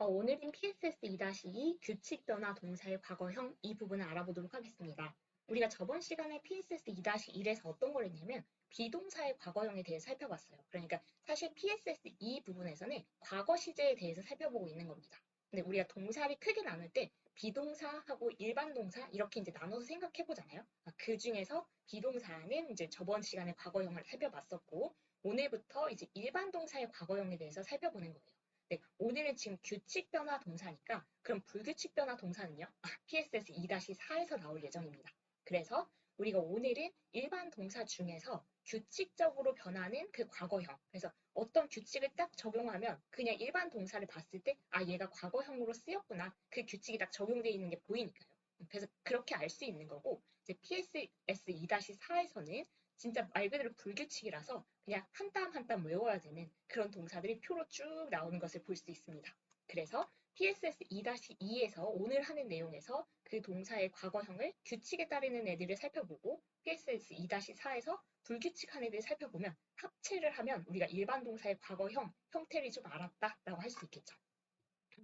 어, 오늘은 PSS 2-2 규칙 변화 동사의 과거형 이 부분을 알아보도록 하겠습니다. 우리가 저번 시간에 PSS 2-1에서 어떤 걸 했냐면 비동사의 과거형에 대해 살펴봤어요. 그러니까 사실 PSS 2 부분에서는 과거 시제에 대해서 살펴보고 있는 겁니다. 근데 우리가 동사를 크게 나눌 때 비동사하고 일반 동사 이렇게 이제 나눠서 생각해 보잖아요. 아, 그 중에서 비동사는 이제 저번 시간에 과거형을 살펴봤었고 오늘부터 이제 일반 동사의 과거형에 대해서 살펴보는 거예요. 네, 오늘은 지금 규칙 변화 동사니까 그럼 불규칙 변화 동사는요? 아, PSS 2-4에서 나올 예정입니다. 그래서 우리가 오늘은 일반 동사 중에서 규칙적으로 변하는 그 과거형. 그래서 어떤 규칙을 딱 적용하면 그냥 일반 동사를 봤을 때 아 얘가 과거형으로 쓰였구나. 그 규칙이 딱 적용되어 있는 게 보이니까요. 그래서 그렇게 알 수 있는 거고 이제 PSS 2-4에서는 진짜 말 그대로 불규칙이라서 그냥 한 땀 한 땀 외워야 되는 그런 동사들이 표로 쭉 나오는 것을 볼 수 있습니다. 그래서 PSS 2-2에서 오늘 하는 내용에서 그 동사의 과거형을 규칙에 따르는 애들을 살펴보고 PSS 2-4에서 불규칙한 애들을 살펴보면 합체를 하면 우리가 일반 동사의 과거형 형태를 좀 알았다라고 할 수 있겠죠.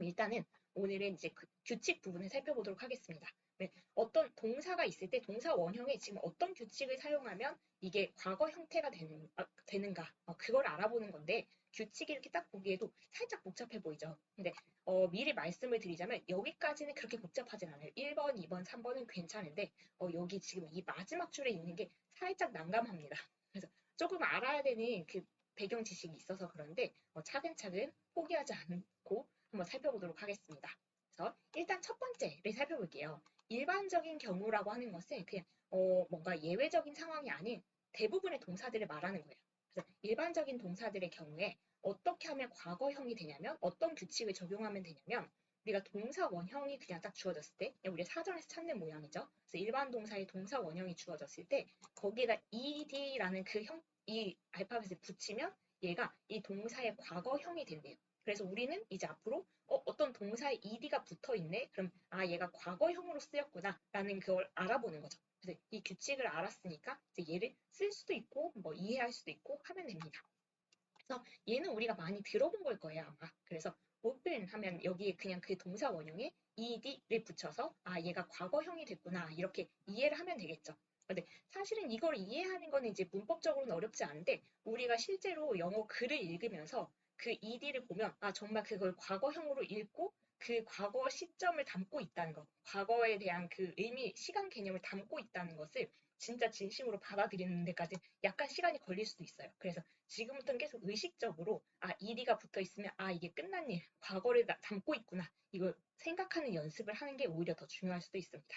일단은 오늘은 이제 그 규칙 부분을 살펴보도록 하겠습니다. 네, 어떤 동사가 있을 때 동사 원형에 지금 어떤 규칙을 사용하면 이게 과거 형태가 되는, 아, 되는가 어, 그걸 알아보는 건데 규칙이 이렇게 딱 보기에도 살짝 복잡해 보이죠. 근데 어, 미리 말씀을 드리자면 여기까지는 그렇게 복잡하진 않아요. 1번, 2번, 3번은 괜찮은데 어, 여기 지금 이 마지막 줄에 있는 게 살짝 난감합니다. 그래서 조금 알아야 되는 그 배경 지식이 있어서 그런데 어, 차근차근 포기하지 않고 한번 살펴보도록 하겠습니다. 그래서 일단 첫 번째를 살펴볼게요. 일반적인 경우라고 하는 것은 그냥 어, 뭔가 예외적인 상황이 아닌 대부분의 동사들을 말하는 거예요. 그래서 일반적인 동사들의 경우에 어떻게 하면 과거형이 되냐면 어떤 규칙을 적용하면 되냐면 우리가 동사 원형이 그냥 딱 주어졌을 때 우리 사전에서 찾는 모양이죠. 그래서 일반 동사의 동사 원형이 주어졌을 때 거기에다 ed라는 그 형, 이 알파벳을 붙이면 얘가 이 동사의 과거형이 된대요. 그래서 우리는 이제 앞으로 어, 떤 동사에 ed가 붙어 있네. 그럼 아 얘가 과거형으로 쓰였구나 라는 그걸 알아보는 거죠. 그래서 이 규칙을 알았으니까 이제 얘를 쓸 수도 있고 뭐 이해할 수도 있고 하면 됩니다. 그래서 얘는 우리가 많이 들어본 걸 거예요 아마. 그래서 open 하면 여기에 그냥 그 동사 원형에 ed를 붙여서 아 얘가 과거형이 됐구나 이렇게 이해를 하면 되겠죠. 근데 사실은 이걸 이해하는 거는 이제 문법적으로는 어렵지 않은데 우리가 실제로 영어 글을 읽으면서 그 ed를 보면 아 정말 그걸 과거형으로 읽고 그 과거 시점을 담고 있다는 것, 과거에 대한 그 의미, 시간 개념을 담고 있다는 것을 진짜 진심으로 받아들이는 데까지 약간 시간이 걸릴 수도 있어요. 그래서 지금부터는 계속 의식적으로 아 ed가 붙어 있으면 아 이게 일, 과거를 담고 있구나 이걸 생각하는 연습을 하는 게 오히려 더 중요할 수도 있습니다.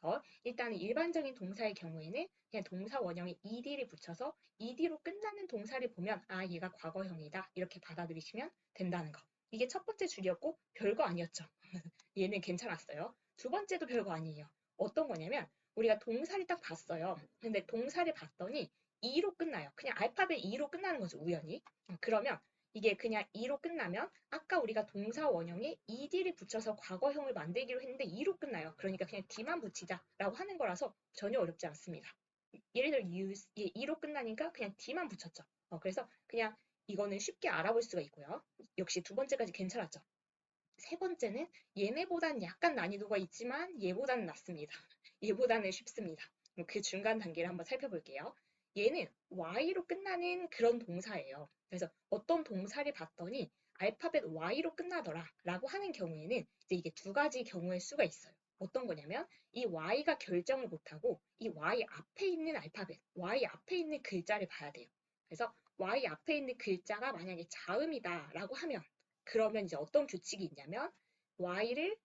그래서 일단은 일반적인 동사의 경우에는 그냥 동사 원형에 ed를 붙여서 ed로 끝나는 동사를 보면 아 얘가 과거형이다 이렇게 받아들이시면 된다는 거. 이게 첫 번째 줄이었고 별거 아니었죠. 얘는 괜찮았어요. 두 번째도 별거 아니에요. 어떤 거냐면 우리가 동사를 딱 봤어요. 근데 동사를 봤더니 2로 끝나요. 그냥 알파벳 2로 끝나는 거죠, 우연히. 어, 그러면 이게 그냥 2로 끝나면 아까 우리가 동사 원형에 ed를 붙여서 과거형을 만들기로 했는데 2로 끝나요. 그러니까 그냥 d만 붙이자라고 하는 거라서 전혀 어렵지 않습니다. 예를 들어 use, 2로 끝나니까 그냥 d만 붙였죠. 어, 그래서 그냥 이거는 쉽게 알아볼 수가 있고요. 역시 두 번째까지 괜찮았죠. 세 번째는 얘네보단 약간 난이도가 있지만 얘보다는 낫습니다. 얘보다는 쉽습니다. 그 중간 단계를 한번 살펴볼게요. 얘는 y로 끝나는 그런 동사예요. 그래서 어떤 동사를 봤더니 알파벳 y로 끝나더라 라고 하는 경우에는 이제 이게 두 가지 경우의 수가 있어요. 어떤 거냐면 이 y가 결정을 못하고 이 y 앞에 있는 알파벳, y 앞에 있는 글자를 봐야 돼요. 그래서 y 앞에 있는 글자가 만약에 자음이다 라고 하면 그러면 이제 어떤 규칙이 있냐면 y를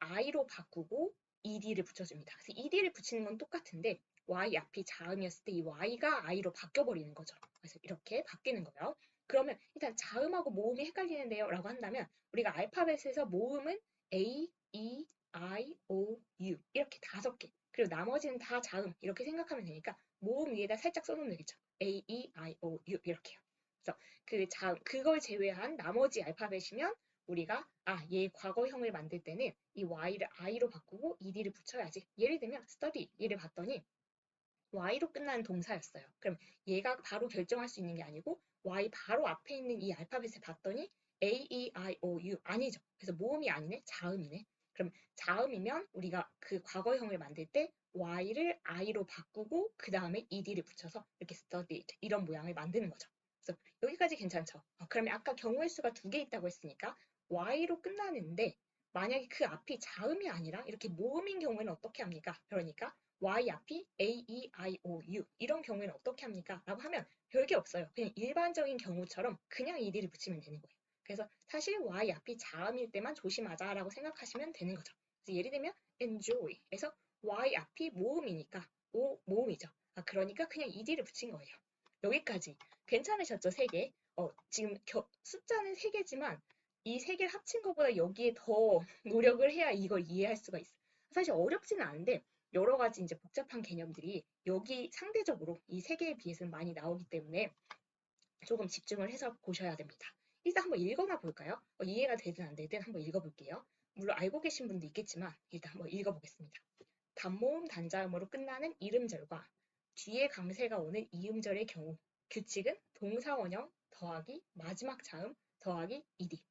i로 바꾸고 ed를 붙여줍니다. 그래서 ed를 붙이는 건 똑같은데 y 앞이 자음이었을 때 이 y가 i로 바뀌어버리는 거죠. 그래서 이렇게 바뀌는 거예요. 그러면 일단 자음하고 모음이 헷갈리는데요 라고 한다면 우리가 알파벳에서 모음은 a, e, i, o, u 이렇게 다섯 개 그리고 나머지는 다 자음 이렇게 생각하면 되니까 모음 위에다 살짝 써놓으면 되겠죠. A, E, I, O, U 이렇게요. 그래서 그 자, 그걸 제외한 나머지 알파벳이면 우리가 아, 얘 과거형을 만들 때는 이 y를 i로 바꾸고 ed를 붙여야지. 예를 들면 study 얘를 봤더니 y로 끝나는 동사였어요. 그럼 얘가 바로 결정할 수 있는 게 아니고 y 바로 앞에 있는 이 알파벳을 봤더니 A, E, I, O, U 아니죠. 그래서 모음이 아니네, 자음이네. 그럼 자음이면 우리가 그 과거형을 만들 때 Y를 I로 바꾸고 그 다음에 ED를 붙여서 이렇게 studied 이런 모양을 만드는 거죠. 그래서 여기까지 괜찮죠? 어, 그러면 아까 경우의 수가 두 개 있다고 했으니까 Y로 끝나는데 만약에 그 앞이 자음이 아니라 이렇게 모음인 경우에는 어떻게 합니까? 그러니까 Y 앞이 A, E, I, O, U 이런 경우에는 어떻게 합니까? 라고 하면 별게 없어요. 그냥 일반적인 경우처럼 그냥 ED를 붙이면 되는 거예요. 그래서 사실 Y 앞이 자음일 때만 조심하자라고 생각하시면 되는 거죠. 예를 들면 enjoy에서 Y 앞이 모음이니까 O 모음이죠. 아, 그러니까 그냥 ED를 붙인 거예요. 여기까지 괜찮으셨죠? 세 개. 어, 지금 겨, 숫자는 세 개지만 이 세 개를 합친 것보다 여기에 더 노력을 해야 이걸 이해할 수가 있어요. 사실 어렵지는 않은데 여러 가지 이제 복잡한 개념들이 여기 상대적으로 이 세 개에 비해서는 많이 나오기 때문에 조금 집중을 해서 보셔야 됩니다. 일단 한번 읽어나 볼까요? 어, 이해가 되든 안 되든 한번 읽어볼게요. 물론 알고 계신 분도 있겠지만 일단 한번 읽어보겠습니다. 단모음 단자음으로 끝나는 이름절과 뒤에 강세가 오는 이음절의 경우 규칙은 동사 원형 더하기 마지막 자음 더하기 ed.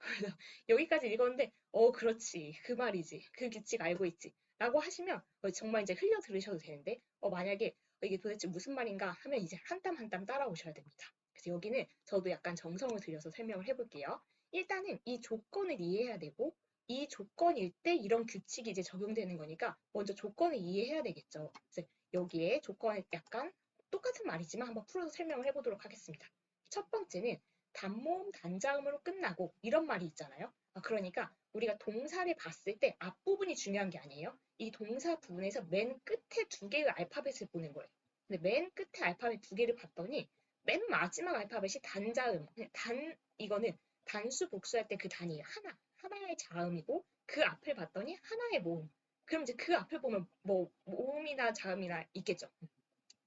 여기까지 읽었는데 어 그렇지 그 말이지 그 규칙 알고 있지 라고 하시면 어, 정말 이제 흘려 들으셔도 되는데 어, 만약에 이게 도대체 무슨 말인가 하면 이제 한 땀 한 땀 따라오셔야 됩니다. 그래서 여기는 저도 약간 정성을 들여서 설명을 해볼게요. 일단은 이 조건을 이해해야 되고 이 조건일 때 이런 규칙이 이제 적용되는 거니까 먼저 조건을 이해해야 되겠죠. 그래서 여기에 조건을 약간 똑같은 말이지만 한번 풀어서 설명을 해보도록 하겠습니다. 첫 번째는 단모음 단자음으로 끝나고 이런 말이 있잖아요. 아, 그러니까 우리가 동사를 봤을 때 앞부분이 중요한 게 아니에요. 이 동사 부분에서 맨 끝에 두 개의 알파벳을 보는 거예요. 근데 맨 끝에 알파벳 두 개를 봤더니 맨 마지막 알파벳이 단자음. 단 이거는 단수 복수할 때 그 단이 하나, 하나의 자음이고 그 앞을 봤더니 하나의 모음. 그럼 이제 그 앞을 보면 뭐 모음이나 자음이나 있겠죠.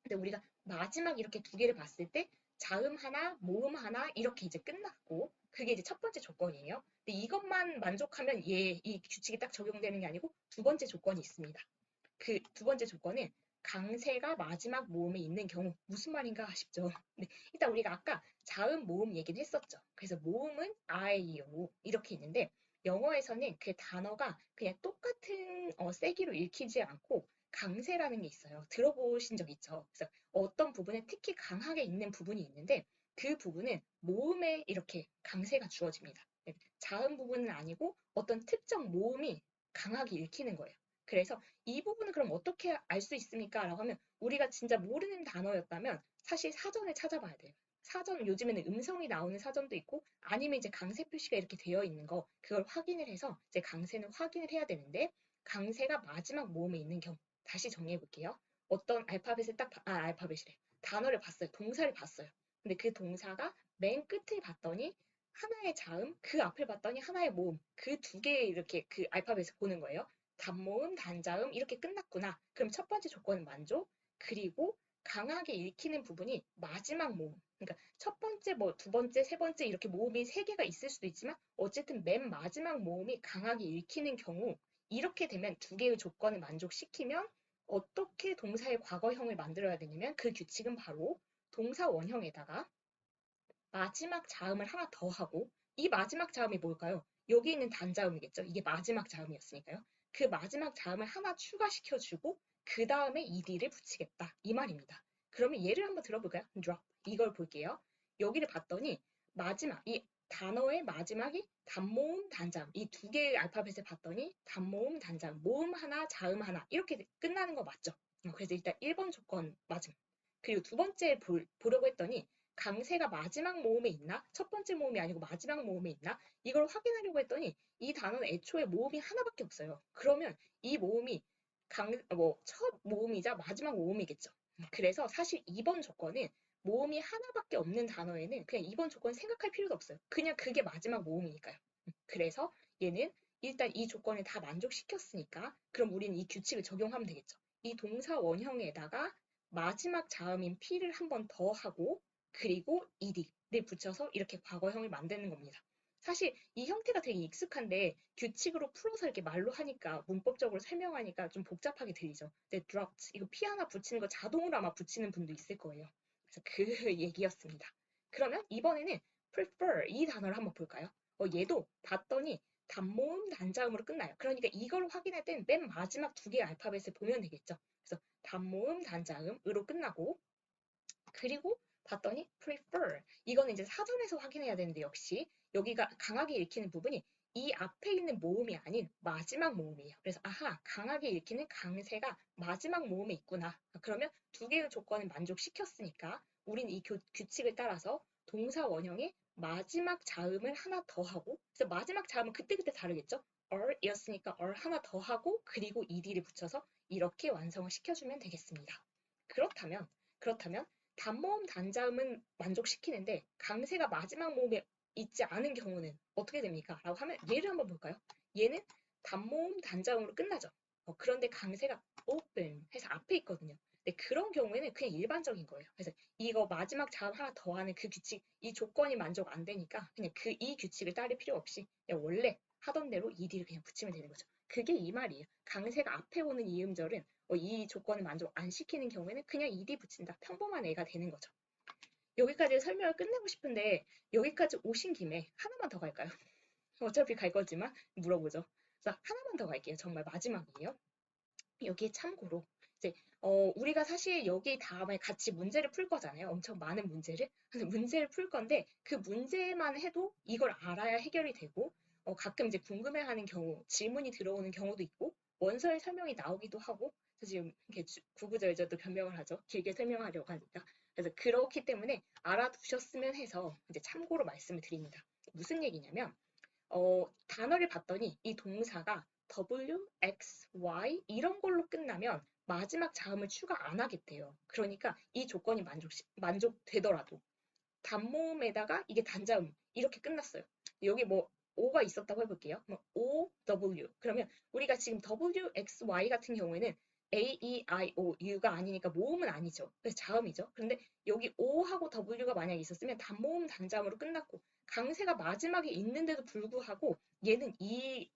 근데 우리가 마지막 이렇게 두 개를 봤을 때 자음 하나, 모음 하나 이렇게 이제 끝났고 그게 이제 첫 번째 조건이에요. 근데 이것만 만족하면 얘 이 규칙이 딱 적용되는 게 아니고 두 번째 조건이 있습니다. 그 두 번째 조건은 강세가 마지막 모음에 있는 경우 무슨 말인가 싶죠. 네, 일단 우리가 아까 자음 모음 얘기를 했었죠. 그래서 모음은 O 이렇게 있는데 영어에서는 그 단어가 그냥 똑같은 어, 세기로 읽히지 않고 강세라는 게 있어요. 들어보신 적 있죠? 그래서 어떤 부분에 특히 강하게 있는 부분이 있는데 그 부분은 모음에 이렇게 강세가 주어집니다. 네, 자음 부분은 아니고 어떤 특정 모음이 강하게 읽히는 거예요. 그래서 이 부분은 그럼 어떻게 알 수 있습니까? 라고 하면 우리가 진짜 모르는 단어였다면 사실 사전을 찾아봐야 돼요. 사전 요즘에는 음성이 나오는 사전도 있고 아니면 이제 강세 표시가 이렇게 되어 있는 거 그걸 확인을 해서 이제 강세는 확인을 해야 되는데 강세가 마지막 모음에 있는 경우 다시 정리해 볼게요. 어떤 알파벳을 딱 아 알파벳이래 단어를 봤어요. 동사를 봤어요. 근데 그 동사가 맨 끝을 봤더니 하나의 자음, 그 앞을 봤더니 하나의 모음, 그 두 개의 이렇게 그 알파벳을 보는 거예요. 단모음, 단자음 이렇게 끝났구나. 그럼 첫 번째 조건은 만족. 그리고 강하게 읽히는 부분이 마지막 모음. 그러니까 첫 번째, 뭐 두 번째, 세 번째 이렇게 모음이 세 개가 있을 수도 있지만 어쨌든 맨 마지막 모음이 강하게 읽히는 경우 이렇게 되면 두 개의 조건을 만족시키면 어떻게 동사의 과거형을 만들어야 되냐면 그 규칙은 바로 동사 원형에다가 마지막 자음을 하나 더 하고 이 마지막 자음이 뭘까요? 여기 있는 단자음이겠죠. 이게 마지막 자음이었으니까요. 그 마지막 자음을 하나 추가시켜주고 그 다음에 ed를 붙이겠다. 이 말입니다. 그러면 예를 한번 들어볼까요? drop. 이걸 볼게요. 여기를 봤더니 마지막, 이 단어의 마지막이 단모음, 단자음. 이 두 개의 알파벳을 봤더니 단모음, 단자음. 모음 하나, 자음 하나. 이렇게 끝나는 거 맞죠? 어, 그래서 일단 1번 조건 맞음. 그리고 두 번째 볼, 보려고 했더니 강세가 마지막 모음에 있나? 첫 번째 모음이 아니고 마지막 모음에 있나? 이걸 확인하려고 했더니 이 단어는 애초에 모음이 하나밖에 없어요. 그러면 이 모음이 강, 뭐, 첫 모음이자 마지막 모음이겠죠. 그래서 사실 2번 조건은 모음이 하나밖에 없는 단어에는 그냥 2번 조건 생각할 필요도 없어요. 그냥 그게 마지막 모음이니까요. 그래서 얘는 일단 이 조건을 다 만족시켰으니까 그럼 우리는 이 규칙을 적용하면 되겠죠. 이 동사 원형에다가 마지막 자음인 P를 한 번 더 하고 그리고 ed를 붙여서 이렇게 과거형을 만드는 겁니다. 사실 이 형태가 되게 익숙한데 규칙으로 풀어서 이렇게 말로 하니까 문법적으로 설명하니까 좀 복잡하게 들리죠. 근데 dropped 이거 P 하나 붙이는 거 자동으로 아마 붙이는 분도 있을 거예요. 그래서 그 얘기였습니다. 그러면 이번에는 prefer 이 단어를 한번 볼까요? 어, 얘도 봤더니 단모음 단자음으로 끝나요. 그러니까 이걸 확인할 땐맨 마지막 두 개의 알파벳을 보면 되겠죠. 그래서 단모음 단자음으로 끝나고 그리고 봤더니 prefer 이거는 이제 사전에서 확인해야 되는데 역시 여기가 강하게 읽히는 부분이 이 앞에 있는 모음이 아닌 마지막 모음이에요. 그래서 아하 강하게 읽히는 강세가 마지막 모음에 있구나. 그러면 두 개의 조건을 만족시켰으니까 우린 이 교- 규칙을 따라서 동사 원형에 마지막 자음을 하나 더 하고 그래서 마지막 자음은 그때그때 다르겠죠? or이었으니까 or 하나 더 하고 그리고 ed를 붙여서 이렇게 완성을 시켜주면 되겠습니다. 그렇다면 그렇다면 단모음 단자음은 만족시키는데 강세가 마지막 모음에 있지 않은 경우는 어떻게 됩니까? 라고 하면 얘를 한번 볼까요? 얘는 단모음 단자음으로 끝나죠. 어, 그런데 강세가 open 해서 앞에 있거든요. 근데 그런 경우에는 그냥 일반적인 거예요. 그래서 이거 마지막 자음 하나 더 하는 그 규칙, 이 조건이 만족 안 되니까 그냥 그 이 규칙을 따를 필요 없이 그냥 원래 하던 대로 ed를 그냥 붙이면 되는 거죠. 그게 이 말이에요. 강세가 앞에 오는 이 음절은 어, 이 조건을 만족 안 시키는 경우에는 그냥 ed 붙인다. 평범한 애가 되는 거죠. 여기까지 설명을 끝내고 싶은데 여기까지 오신 김에 하나만 더 갈까요? 어차피 갈 거지만 물어보죠. 그래서 하나만 더 갈게요. 정말 마지막이에요. 여기에 참고로 이제 어, 우리가 사실 여기 다음에 같이 문제를 풀 거잖아요. 엄청 많은 문제를. 문제를 풀 건데 그 문제만 해도 이걸 알아야 해결이 되고 어, 가끔 이제 궁금해하는 경우, 질문이 들어오는 경우도 있고 원서에 설명이 나오기도 하고 그래서 지금 이렇게 주- 구구절절도 변명을 하죠. 길게 설명하려고 하니까. 그래서 그렇기 때문에 알아두셨으면 해서 이제 참고로 말씀을 드립니다. 무슨 얘기냐면 어, 단어를 봤더니 이 동사가 W, X, Y 이런 걸로 끝나면 마지막 자음을 추가 안 하겠대요. 그러니까 이 조건이 만족, 만족되더라도 단모음에다가 이게 단자음 이렇게 끝났어요. 여기 뭐 O가 있었다고 해볼게요. 뭐 O, W 그러면 우리가 지금 W, X, Y 같은 경우에는 A, E, I, O, U가 아니니까 모음은 아니죠. 그래서 자음이죠. 그런데 여기 O하고 W가 만약에 있었으면 단모음 단자음으로 끝났고 강세가 마지막에 있는데도 불구하고 얘는 이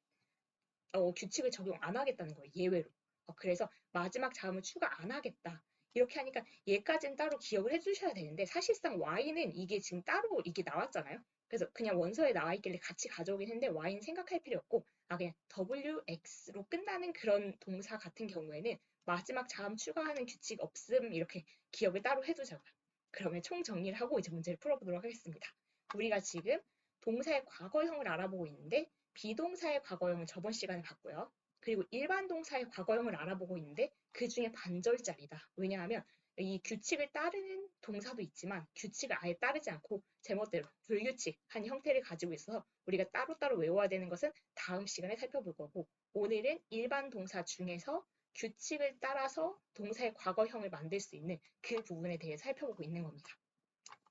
어, 규칙을 적용 안 하겠다는 거예요. 예외로. 어, 그래서 마지막 자음을 추가 안 하겠다. 이렇게 하니까 얘까지는 따로 기억을 해주셔야 되는데 사실상 Y는 이게 지금 따로 이게 나왔잖아요. 그래서 그냥 원서에 나와 있길래 같이 가져오긴 했는데 Y는 생각할 필요 없고 아 그냥 WX로 끝나는 그런 동사 같은 경우에는 마지막 자음 추가하는 규칙 없음 이렇게 기억을 따로 해두자고요. 그러면 총 정리를 하고 이제 문제를 풀어보도록 하겠습니다. 우리가 지금 동사의 과거형을 알아보고 있는데 비동사의 과거형은 저번 시간에 봤고요. 그리고 일반 동사의 과거형을 알아보고 있는데 그 중에 반절짜리다. 왜냐하면 이 규칙을 따르는 동사도 있지만 규칙을 아예 따르지 않고 제멋대로 불규칙한 형태를 가지고 있어서 우리가 따로따로 외워야 되는 것은 다음 시간에 살펴볼 거고 오늘은 일반 동사 중에서 규칙을 따라서 동사의 과거형을 만들 수 있는 그 부분에 대해 살펴보고 있는 겁니다.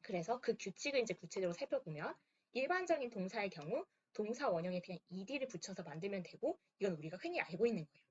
그래서 그 규칙을 이제 구체적으로 살펴보면 일반적인 동사의 경우 동사 원형에 그냥 ed를 붙여서 만들면 되고 이건 우리가 흔히 알고 있는 거예요.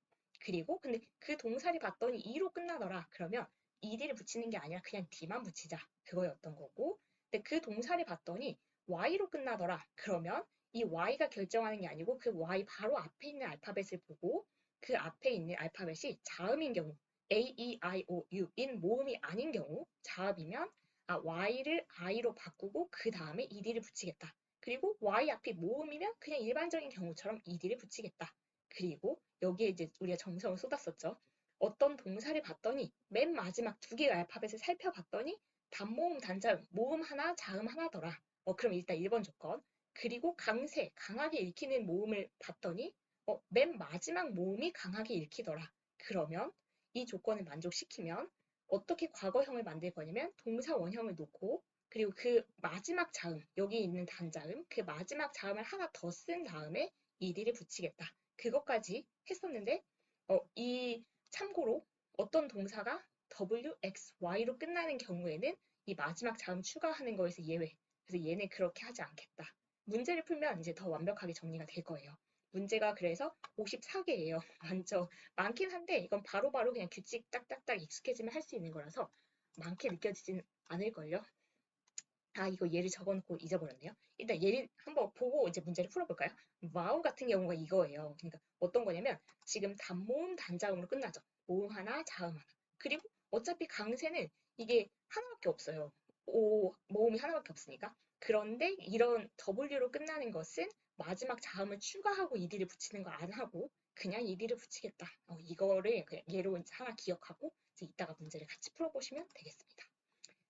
그리고 근데 그 동사를 봤더니 e로 끝나더라. 그러면 ed를 붙이는 게 아니라 그냥 d만 붙이자. 그거였던 거고 근데 그 동사를 봤더니 y로 끝나더라. 그러면 이 y가 결정하는 게 아니고 그 y 바로 앞에 있는 알파벳을 보고 그 앞에 있는 알파벳이 자음인 경우 a, e, i, o, u인 모음이 아닌 경우 자음이면 아, y를 i로 바꾸고 그 다음에 ed를 붙이겠다. 그리고 y 앞이 모음이면 그냥 일반적인 경우처럼 ed를 붙이겠다. 그리고 여기에 이제 우리가 정성을 쏟았었죠. 어떤 동사를 봤더니 맨 마지막 두 개의 알파벳을 살펴봤더니 단모음, 단자음, 모음 하나, 자음 하나더라. 어, 그럼 일단 1번 조건. 그리고 강세, 강하게 읽히는 모음을 봤더니 어, 맨 마지막 모음이 강하게 읽히더라. 그러면 이 조건을 만족시키면 어떻게 과거형을 만들 거냐면 동사 원형을 놓고 그리고 그 마지막 자음, 여기 있는 단자음, 그 마지막 자음을 하나 더 쓴 다음에 ed를 붙이겠다. 그것까지 했었는데 어, 이 참고로 어떤 동사가 w, x, y로 끝나는 경우에는 이 마지막 자음 추가하는 거에서 예외. 그래서 얘는 그렇게 하지 않겠다. 문제를 풀면 이제 더 완벽하게 정리가 될 거예요. 문제가 그래서 54개예요. 많죠. 많긴 한데 이건 바로바로 그냥 규칙 딱딱딱 익숙해지면 할 수 있는 거라서 많게 느껴지진 않을걸요. 아, 이거 예를 적어놓고 잊어버렸네요. 일단 예를 한번 보고 이제 문제를 풀어볼까요? 와우 같은 경우가 이거예요. 그러니까 어떤 거냐면 지금 단모음 단자음으로 끝나죠. 모음 하나, 자음 하나. 그리고 어차피 강세는 이게 하나밖에 없어요. 오, 모음이 하나밖에 없으니까. 그런데 이런 W로 끝나는 것은 마지막 자음을 추가하고 ed를 붙이는 거 안 하고 그냥 ed를 붙이겠다. 어, 이거를 그냥 이제 하나 기억하고 이제 이따가 문제를 같이 풀어보시면 되겠습니다.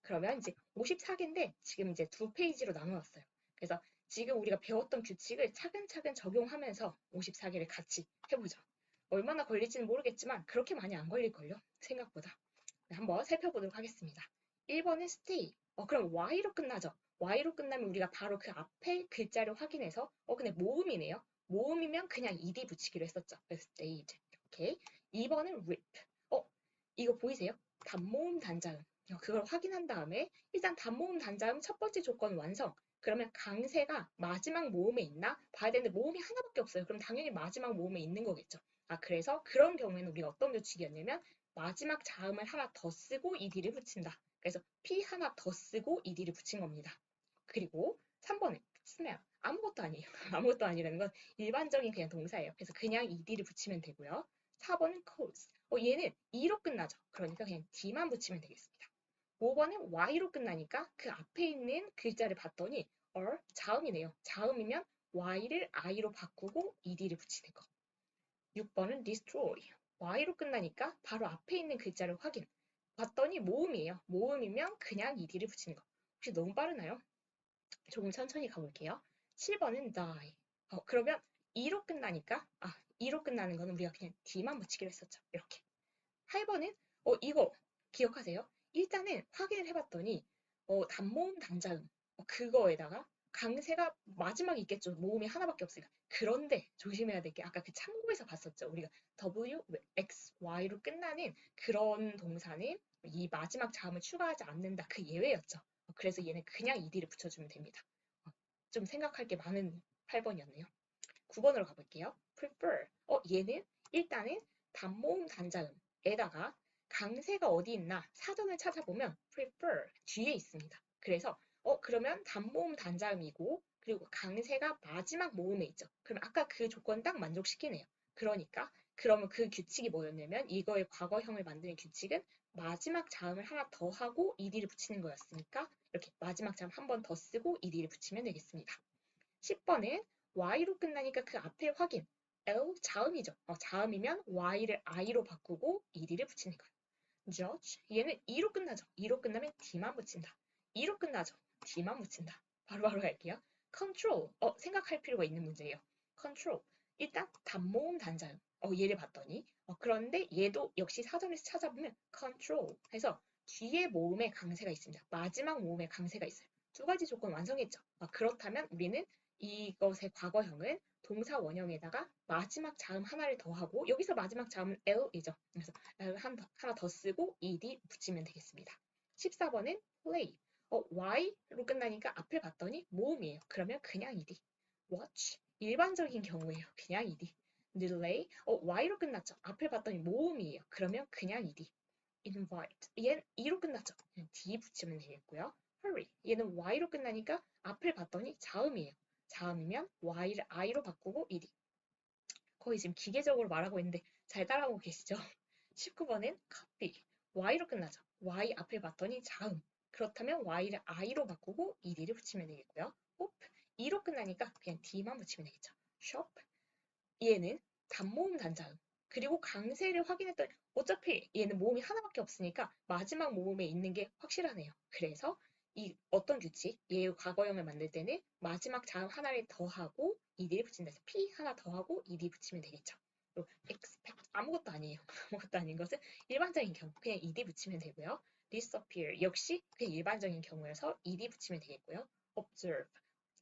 그러면 이제 54개인데 지금 이제 두 페이지로 나누었어요. 그래서 지금 우리가 배웠던 규칙을 차근차근 적용하면서 54개를 같이 해보죠. 얼마나 걸릴지는 모르겠지만 그렇게 많이 안 걸릴걸요? 생각보다. 네, 한번 살펴보도록 하겠습니다. 1번은 stay. 어, 그럼 y로 끝나죠. y로 끝나면 우리가 바로 그 앞에 글자를 확인해서 어, 근데 모음이네요. 모음이면 그냥 ed 붙이기로 했었죠. stayed. 오케이. 2번은 rip. 어, 이거 보이세요? 단모음 단자음. 어, 그걸 확인한 다음에 일단 단모음 단자음 첫 번째 조건 완성. 그러면 강세가 마지막 모음에 있나 봐야 되는데 모음이 하나밖에 없어요. 그럼 당연히 마지막 모음에 있는 거겠죠. 아 그래서 그런 경우에는 우리가 어떤 규칙이었냐면 마지막 자음을 하나 더 쓰고 ed를 붙인다. 그래서 p 하나 더 쓰고 ed를 붙인 겁니다. 그리고 3번은 smell. 아무것도 아니에요. 아무것도 아니라는 건 일반적인 그냥 동사예요. 그래서 그냥 ed를 붙이면 되고요. 4번은 cause. 어, 얘는 e로 끝나죠. 그러니까 그냥 d만 붙이면 되겠습니다. 5번은 y로 끝나니까 그 앞에 있는 글자를 봤더니 or 자음이네요. 자음이면 y를 i로 바꾸고 ed를 붙이는 거. 6번은 destroy. y로 끝나니까 바로 앞에 있는 글자를 확인. 봤더니 모음이에요. 모음이면 그냥 ed를 붙이는 거. 혹시 너무 빠르나요? 조금 천천히 가볼게요. 7번은 die. 어, 그러면 2로 끝나니까 아 2로 끝나는 거는 우리가 그냥 d만 붙이기로 했었죠. 이렇게. 8번은 어 이거 기억하세요? 일단은 확인을 해봤더니 어, 단모음 단자음 어, 그거에다가 강세가 마지막에 있겠죠. 모음이 하나밖에 없으니까. 그런데 조심해야 될 게 아까 그 참고에서 봤었죠. 우리가 W, X, Y로 끝나는 그런 동사는 이 마지막 자음을 추가하지 않는다. 그 예외였죠. 어, 그래서 얘는 그냥 ed를 붙여주면 됩니다. 어, 좀 생각할 게 많은 8번이었네요. 9번으로 가볼게요. prefer. 어, 얘는 일단은 단모음 단자음에다가 강세가 어디 있나 사전을 찾아보면 prefer 뒤에 있습니다. 그래서 어 그러면 단모음 단자음이고 그리고 강세가 마지막 모음에 있죠. 그럼 아까 그 조건 딱 만족시키네요. 그러니까 그러면 그 규칙이 뭐였냐면 이거의 과거형을 만드는 규칙은 마지막 자음을 하나 더 하고 ed를 붙이는 거였으니까 이렇게 마지막 자음 한 번 더 쓰고 ed를 붙이면 되겠습니다. 10번은 y로 끝나니까 그 앞에 확인. L 자음이죠. 어, 자음이면 y를 i로 바꾸고 ed를 붙이는 거예요. Judge 얘는 e로 끝나죠. e로 끝나면 d만 붙인다. e로 끝나죠. d만 붙인다. 바로바로 갈게요. control 어 생각할 필요가 있는 문제예요. control 일단 단모음 단자음 어 얘를 봤더니 어, 그런데 얘도 역시 사전에서 찾아보면 control 해서 뒤에 모음에 강세가 있습니다. 마지막 모음에 강세가 있어요. 두 가지 조건 완성했죠. 아, 그렇다면 우리는 이것의 과거형은 동사 원형에다가 마지막 자음 하나를 더하고 여기서 마지막 자음은 L이죠. 그래서 L 한, 하나 더 쓰고 ed 붙이면 되겠습니다. 14번은 play. 어, Y로 끝나니까 앞을 봤더니 모음이에요. 그러면 그냥 ed. watch. 일반적인 경우에요. 그냥 ed. delay. 어, Y로 끝났죠. 앞을 봤더니 모음이에요. 그러면 그냥 ed. invite. 얘는 E로 끝났죠. D 붙이면 되겠고요. hurry. 얘는 Y로 끝나니까 앞을 봤더니 자음이에요. 자음이면 y를 i로 바꾸고 ed. 거의 지금 기계적으로 말하고 있는데 잘 따라오고 계시죠? 19번은 copy. y로 끝나죠. y 앞을 봤더니 자음. 그렇다면 y를 i로 바꾸고 ed를 붙이면 되겠고요. hope. e로 끝나니까 그냥 d만 붙이면 되겠죠. shop. 얘는 단모음 단자음. 그리고 강세를 확인했더니 어차피 얘는 모음이 하나밖에 없으니까 마지막 모음에 있는 게 확실하네요. 그래서 이 어떤 규칙? 얘 과거형을 만들 때는 마지막 자음 하나를 더하고 ed를 붙인다 해서 p 하나 더하고 ed 붙이면 되겠죠. 그리고 expect 아무것도 아니에요. 아무것도 아닌 것은 일반적인 경우 그냥 ed 붙이면 되고요. disappear 역시 그냥 일반적인 경우여서 ed 붙이면 되겠고요. observe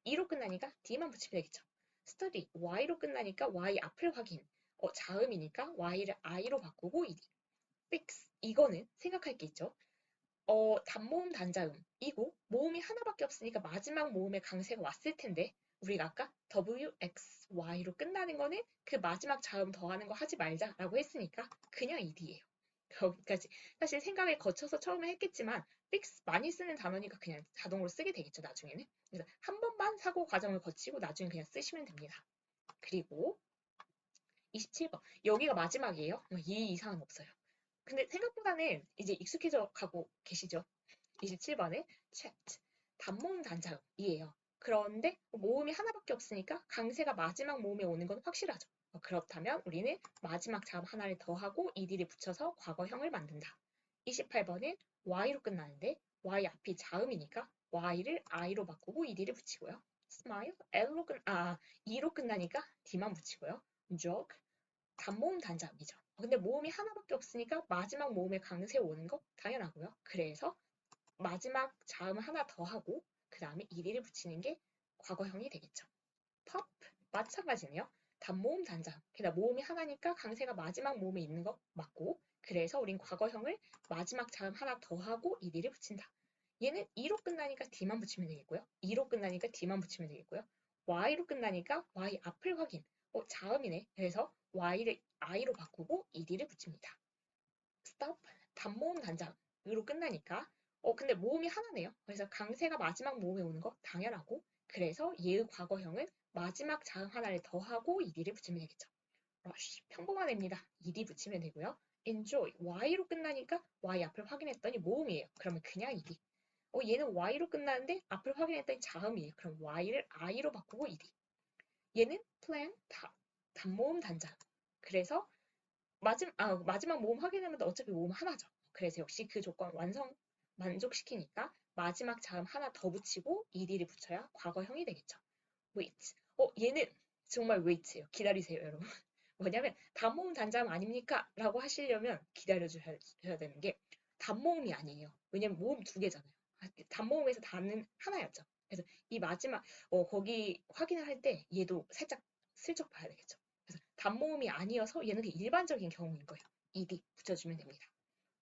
e로 끝나니까 d만 붙이면 되겠죠. study y로 끝나니까 y 앞을 확인 어, 자음이니까 y를 i로 바꾸고 ed fix 이거는 생각할 게 있죠. 어, 단모음 단자음 이고 모음이 하나밖에 없으니까 마지막 모음에 강세가 왔을 텐데 우리가 아까 W, X, Y로 끝나는 거는 그 마지막 자음 더하는 거 하지 말자라고 했으니까 그냥 ed예요. 여기까지 사실 생각을 거쳐서 처음에 했겠지만 fix 많이 쓰는 단어니까 그냥 자동으로 쓰게 되겠죠 나중에는 그래서 한 번만 사고 과정을 거치고 나중에 그냥 쓰시면 됩니다. 그리고 27번 여기가 마지막이에요. 이 이상은 없어요. 근데 생각보다는 이제 익숙해져 가고 계시죠? 27번에 chat. 단모음 단자음이에요. 그런데 모음이 하나밖에 없으니까 강세가 마지막 모음에 오는 건 확실하죠. 어, 그렇다면 우리는 마지막 자음 하나를 더하고 ed를 붙여서 과거형을 만든다. 28번은 y로 끝나는데 y 앞이 자음이니까 y를 i로 바꾸고 ed를 붙이고요. smile, l로 끝, 아, e로 끝나니까 d만 붙이고요. joke, 단모음 단자음이죠. 어, 근데 모음이 하나밖에 없으니까 마지막 모음에 강세 오는 거 당연하고요. 그래서 마지막 자음을 하나 더 하고 그 다음에 ed를 붙이는 게 과거형이 되겠죠. pop, 마찬가지네요. 단모음 단자음. 게다가 모음이 하나니까 강세가 마지막 모음에 있는 거 맞고 그래서 우린 과거형을 마지막 자음 하나 더 하고 ed를 붙인다. 얘는 e로 끝나니까 d만 붙이면 되겠고요. e로 끝나니까 d만 붙이면 되겠고요. y로 끝나니까 y 앞을 확인. 어, 자음이네. 그래서 y를 i로 바꾸고 ed를 붙입니다. stop, 단모음 단자음으로 끝나니까 어, 근데 모음이 하나네요. 그래서 강세가 마지막 모음에 오는 거 당연하고 그래서 얘의 과거형은 마지막 자음 하나를 더하고 ed를 붙이면 되겠죠. rush, 평범한 애입니다. ed 붙이면 되고요. enjoy, y로 끝나니까 y 앞을 확인했더니 모음이에요. 그러면 그냥 ed. 어, 얘는 y로 끝나는데 앞을 확인했더니 자음이에요. 그럼 y를 i로 바꾸고 ed. 얘는 plan, 다, 단모음 단자. 그래서 마지막, 아, 마지막 모음 확인하면 어차피 모음 하나죠. 그래서 역시 그 조건 완성 만족시키니까 마지막 자음 하나 더 붙이고 ed를 붙여야 과거형이 되겠죠. wait. 어, 얘는 정말 wait예요. 기다리세요, 여러분. 뭐냐면 단모음 단자음 아닙니까? 라고 하시려면 기다려주셔야 되는 게 단모음이 아니에요. 왜냐면 모음 두 개잖아요. 단모음에서 단은 하나였죠. 그래서 이 마지막 어, 거기 확인을 할 때 얘도 살짝 슬쩍 봐야 되겠죠. 그래서 단모음이 아니어서 얘는 일반적인 경우인 거예요. ed 붙여주면 됩니다.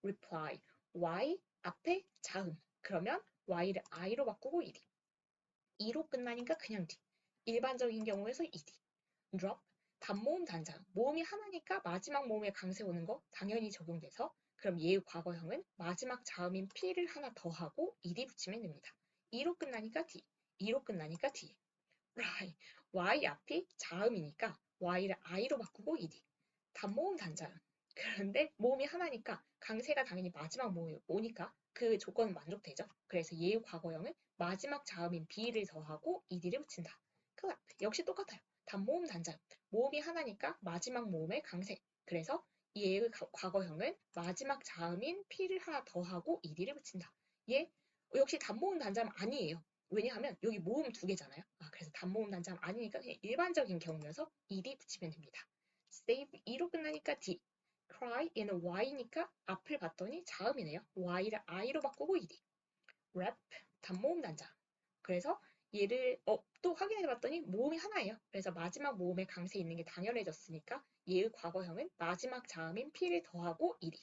reply y 앞에 자음 그러면 y를 i로 바꾸고 ed e로 끝나니까 그냥 d 일반적인 경우에서 ed drop 단모음 단자음 모음이 하나니까 마지막 모음에 강세 오는 거 당연히 적용돼서 그럼 얘의 과거형은 마지막 자음인 p를 하나 더하고 ed 붙이면 됩니다. e로 끝나니까 d, e로 끝나니까 d. right. y 앞이 자음이니까 y를 i로 바꾸고 ed. 단모음 단자음. 그런데 모음이 하나니까 강세가 당연히 마지막 모음에 오니까 그 조건은 만족되죠. 그래서 얘의 과거형은 마지막 자음인 b를 더하고 ed를 붙인다. 클랩. 역시 똑같아요. 단모음 단자음. 모음이 하나니까 마지막 모음에 강세. 그래서 얘의 과거형은 마지막 자음인 p를 하나 더하고 ed를 붙인다. 얘 역시 단모음 단자음 아니에요. 왜냐하면 여기 모음 두 개잖아요. 아, 그래서 단모음 단자음 아니니까 그냥 일반적인 경우여서 ed 붙이면 됩니다. save e로 끝나니까 d. cry 얘는 y니까 앞을 봤더니 자음이네요. y를 i로 바꾸고 ed. rap 단모음 단자음. 그래서 얘를 어, 또 확인해 봤더니 모음이 하나예요. 그래서 마지막 모음에 강세 있는 게 당연해졌으니까 얘의 과거형은 마지막 자음인 p를 더하고 ed.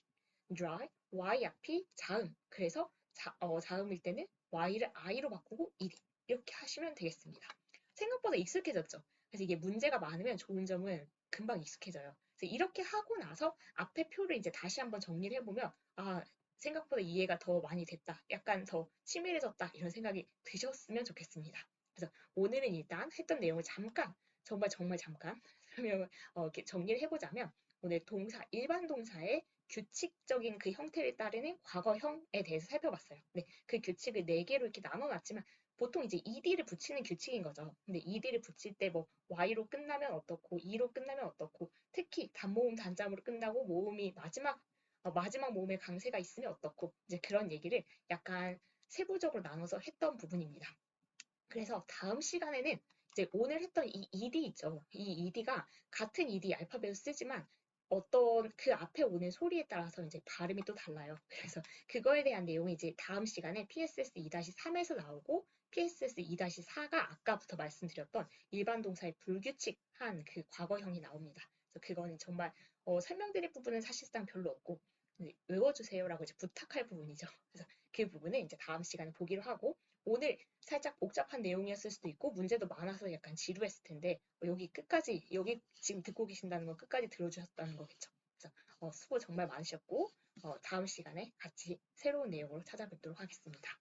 dry, y 앞이 자음. 그래서 자, 어, 자음일 때는 y를 i로 바꾸고 ed. 이렇게 하시면 되겠습니다. 생각보다 익숙해졌죠. 그래서 이게 문제가 많으면 좋은 점은 금방 익숙해져요. 이렇게 하고 나서 앞에 표를 이제 다시 한번 정리를 해보면 아 생각보다 이해가 더 많이 됐다. 약간 더 치밀해졌다. 이런 생각이 드셨으면 좋겠습니다. 그래서 오늘은 일단 했던 내용을 잠깐, 정말 정말 잠깐 설명을 어, 이렇게 정리를 해보자면 오늘 동사, 일반 동사의 규칙적인 그 형태를 따르는 과거형에 대해서 살펴봤어요. 네, 그 규칙을 네 개로 이렇게 나눠놨지만 보통 이제 ed를 붙이는 규칙인 거죠. 근데 ed를 붙일 때 뭐 y로 끝나면 어떻고 e로 끝나면 어떻고 특히 단모음 단자음으로 끝나고 모음이 마지막 어, 마지막 모음에 강세가 있으면 어떻고 이제 그런 얘기를 약간 세부적으로 나눠서 했던 부분입니다. 그래서 다음 시간에는 이제 오늘 했던 이 ed 있죠. 이 ed가 같은 ed 알파벳을 쓰지만 어떤 그 앞에 오는 소리에 따라서 이제 발음이 또 달라요. 그래서 그거에 대한 내용이 이제 다음 시간에 PSS 2-3에서 나오고 PSS 2-4가 아까부터 말씀드렸던 일반 동사의 불규칙한 그 과거형이 나옵니다. 그래서 그거는 정말 어, 설명드릴 부분은 사실상 별로 없고 외워주세요라고 이제 부탁할 부분이죠. 그래서 그 부분은 이제 다음 시간에 보기로 하고 오늘 살짝 복잡한 내용이었을 수도 있고 문제도 많아서 약간 지루했을 텐데 어, 여기 끝까지 여기 지금 듣고 계신다는 건 끝까지 들어주셨다는 거겠죠. 그래서 어, 수고 정말 많으셨고 어, 다음 시간에 같이 새로운 내용으로 찾아뵙도록 하겠습니다.